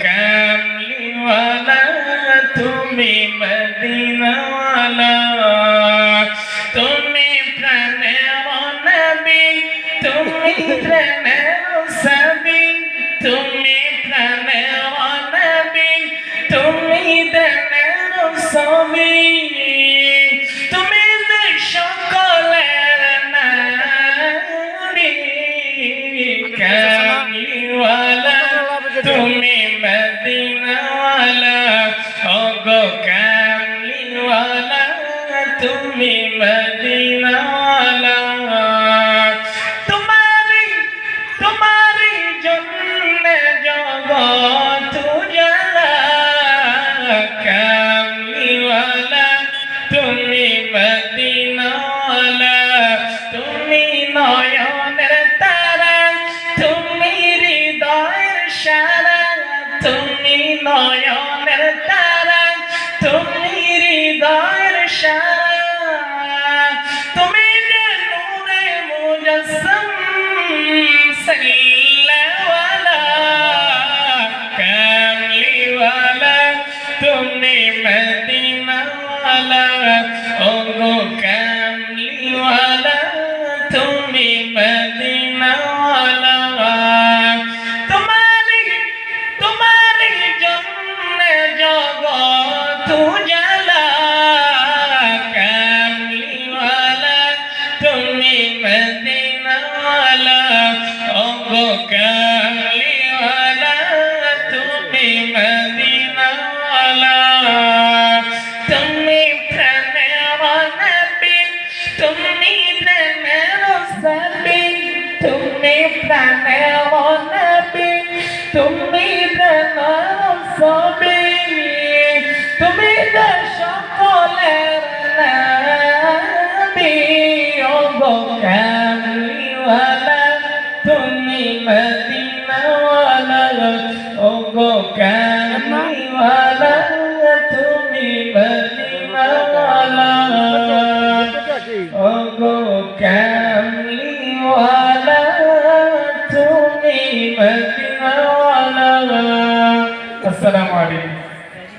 কামলিওয়ালা তুমি মদিনাওয়ালা তুমি প্রাণের নবী তুমি প্রাণের তুমি মদিনাওয়ালা ওগো কামলিওয়ালা, তুমি মদিনাওয়ালা তোমারি তোমারি জন্য জগৎ উজালা, কামলিওয়ালা, তুমি মদিনাওয়ালা তুমি নয়নের তারা, তুমি হৃদয়ের তুমি নয়নের তারা তুমি হৃদয়ের সারা তুমি যে নূরে মুজসম সাল্লাওয়ালা কামলিওয়ালা তুমি মদিনাওয়ালা। মদিনাওয়ালা ওগো কামলিওয়ালা তুমি মদিনাওয়ালা তুমি প্রাণের নবী তুমি প্রাণের সবি তুমি প্রাণের নবী তুমি প্রাণের সবি তুমি যে গো কানিওয়ালা তুমি বনিমালা ও গো কানিওয়ালা তুমি বনিমালা আসসালামু আলাইকুম